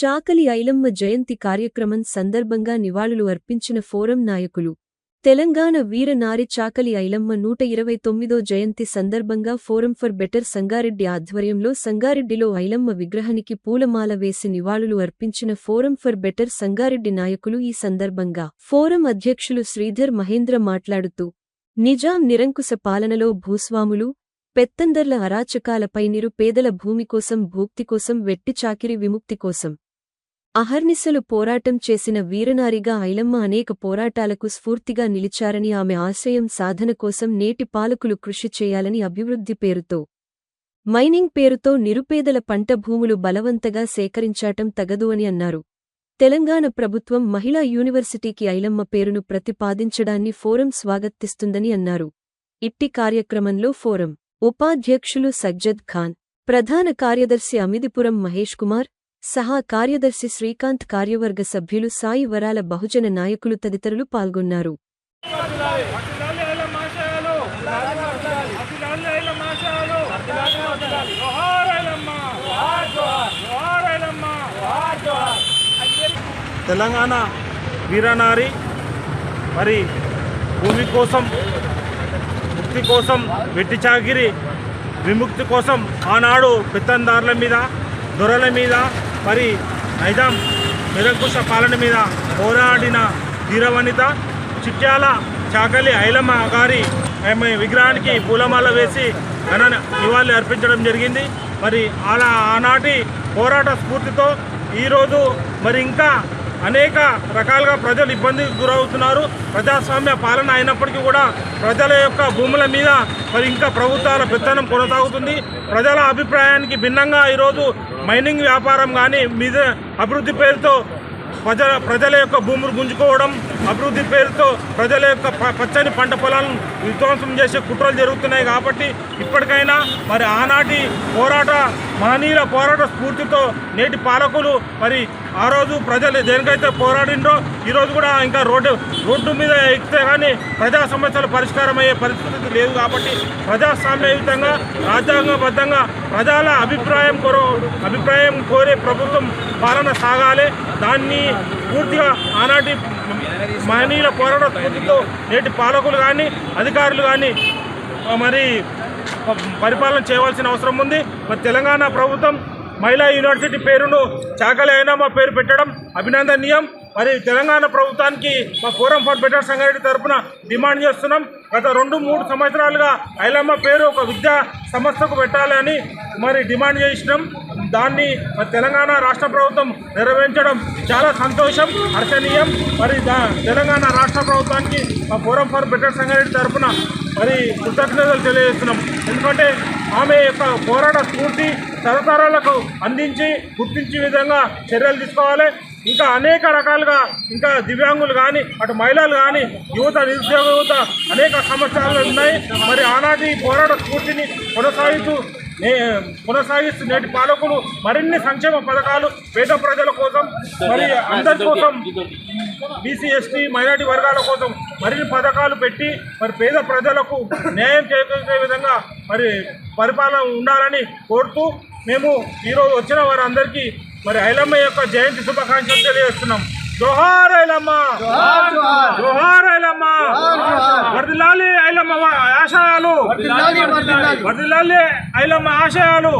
చాకలి ఐలమ్మ జయంతి కార్యక్రమం సందర్భంగా నివాళులు అర్పించిన ఫోరం నాయకులు. తెలంగాణ వీర నారి చాకలి ఐలమ్మ నూట ఇరవై తొమ్మిదో జయంతి సందర్భంగా ఫోరం ఫర్ బెటర్ సంగారెడ్డి ఆధ్వర్యంలో సంగారెడ్డిలో ఐలమ్మ విగ్రహానికి పూలమాల వేసి నివాళులు అర్పించిన ఫోరం ఫర్ బెటర్ సంగారెడ్డి నాయకులు ఈ సందర్భంగా ఫోరం అధ్యక్షులు శ్రీధర్ మహేంద్ర మాట్లాడుతూ నిజాం నిరంకుశ పాలనలో భూస్వాములు పెత్తందర్ల అరాచకాలపై నిరుపేదల భూమి కోసం భూక్తి కోసం వెట్టి చాకిరి విముక్తి కోసం అహర్నిశలు పోరాటం చేసిన వీరనారిగా ఐలమ్మ అనేక పోరాటాలకు స్ఫూర్తిగా నిలిచారని ఆమె ఆశయం సాధన కోసం నేటి పాలకులు కృషి చేయాలని అభివృద్ధి పేరుతో మైనింగ్ పేరుతో నిరుపేదల పంట భూములు బలవంతగా సేకరించాటం తగదు అని అన్నారు. తెలంగాణ ప్రభుత్వం మహిళా యూనివర్సిటీకి ఐలమ్మ పేరును ప్రతిపాదించడాన్ని ఫోరం స్వాగతిస్తుందని అన్నారు. ఇట్టి కార్యక్రమంలో ఫోరం ఉపాధ్యక్షులు సజ్జద్ ఖాన్ ప్రధాన కార్యదర్శి అమిదిపురం మహేష్ కుమార్ సహా కార్యదర్శి శ్రీకాంత్ కార్యవర్గ సభ్యులు సాయి వరాల బహుజన నాయకులు తదితరులు పాల్గొన్నారు. తెలంగాణ వీరనారి మరి భూమి కోసం ముక్తి కోసం వెట్టి చాకిరి విముక్తి కోసం ఆనాడు పెత్తందారుల మీద దొరల మీద మరి నైజాం నిరంకుశ పాలన మీద పోరాడిన ధీరవనిత చిట్యాల చాకలి ఐలమ్మ గారి ఆమె విగ్రహానికి పూలమాల వేసి ఘన నివాళి అర్పించడం జరిగింది. మరి అలా ఆనాటి పోరాట స్ఫూర్తితో ఈరోజు మరి ఇంకా అనేక రకాలుగా ప్రజలు ఇబ్బందికి గురవుతున్నారు. ప్రజాస్వామ్య పాలన అయినప్పటికీ కూడా ప్రజల యొక్క భూముల మీద మరి ఇంకా ప్రభుత్వాల పెత్తనం కొనసాగుతుంది. ప్రజల అభిప్రాయానికి భిన్నంగా ఈరోజు మైనింగ్ వ్యాపారం కానీ మీద అభివృద్ధి పేరుతో ప్రజల ప్రజల యొక్క భూములు గుంజుకోవడం అభివృద్ధి పేరుతో ప్రజల యొక్క పచ్చని పంట పొలాలను విధ్వంసం చేసే కుట్రలు జరుగుతున్నాయి కాబట్టి ఇప్పటికైనా మరి ఆనాటి పోరాట మహనీయుల పోరాట స్ఫూర్తితో నేటి పాలకులు మరి ఆ రోజు ప్రజలు దేనికైతే పోరాడిండో ఈరోజు కూడా ఇంకా రోడ్డు రోడ్డు మీద ఎక్కితే కానీ ప్రజా సమస్యలు పరిష్కారం అయ్యే పరిస్థితి లేదు కాబట్టి ప్రజాస్వామ్యయుతంగా రాజ్యాంగబద్ధంగా ప్రజల అభిప్రాయం కోరో అభిప్రాయం కోరే ప్రభుత్వం పాలన సాగాలి. దాన్ని పూర్తిగా ఆనాటి మహనీయుల పోరాట స్ఫూర్తితో నేటి పాలకులు కానీ అధికారులు కానీ మరి పరిపాలన చేయవలసిన అవసరం ఉంది. మరి తెలంగాణ ప్రభుత్వం మహిళా యూనివర్సిటీ పేరును చాకలి అయినా మా పేరు పెట్టడం అభినందనీయం. మరి తెలంగాణ ప్రభుత్వానికి మా ఫోరం ఫర్ బెటర్ సంగారెడ్డి తరఫున డిమాండ్ చేస్తున్నాం. గత రెండు మూడు సంవత్సరాలుగా ఐలమ్మ పేరు ఒక విద్యా సంస్థకు పెట్టాలని మరి డిమాండ్ చేసినాం. దాన్ని మరి తెలంగాణ రాష్ట్ర ప్రభుత్వం నెరవేర్చడం చాలా సంతోషం హర్షణీయం. మరి దా- తెలంగాణ రాష్ట్ర ప్రభుత్వానికి మా ఫోరం ఫర్ బెటర్ సంగారెడ్డి తరఫున మరి కృతజ్ఞతలు తెలియజేస్తున్నాం. ఎందుకంటే ఆమె యొక్క పోరాట స్ఫూర్తి తరతరాలకు అందించి గుర్తించే విధంగా చర్యలు తీసుకోవాలి. ఇంకా అనేక రకాలుగా ఇంకా దివ్యాంగులు కానీ అటు మహిళలు కానీ యువత నిరుద్యోగ యువత అనేక సమస్యలు ఉన్నాయి. మరి ఆనాటి పోరాట స్ఫూర్తిని కొనసాగుతూ నే- కొనసాగిస్తూ నేటి పాలకులు మరిన్ని సంక్షేమ పథకాలు పేద ప్రజల కోసం మరి అందరి కోసం బీసీ ఎస్టీ మైనార్టీ వర్గాల కోసం మరిన్ని పథకాలు పెట్టి మరి పేద ప్రజలకు న్యాయం చేకూర్చే విధంగా మరి పరిపాలన ఉండాలని కోరుతూ మేము ఈరోజు వచ్చిన వారందరికీ మరి ఐలమ్మ యొక్క జయంతి శుభాకాంక్షలు తెలియజేస్తున్నాం. జోహార్ ఐలమ్మ! జోహార్ ఐలమ్మ! వర్దిలాలి ఐలమ్మ ఆశయాలు! వర్దిలాలి ఐలమ్మ ఆశయాలు!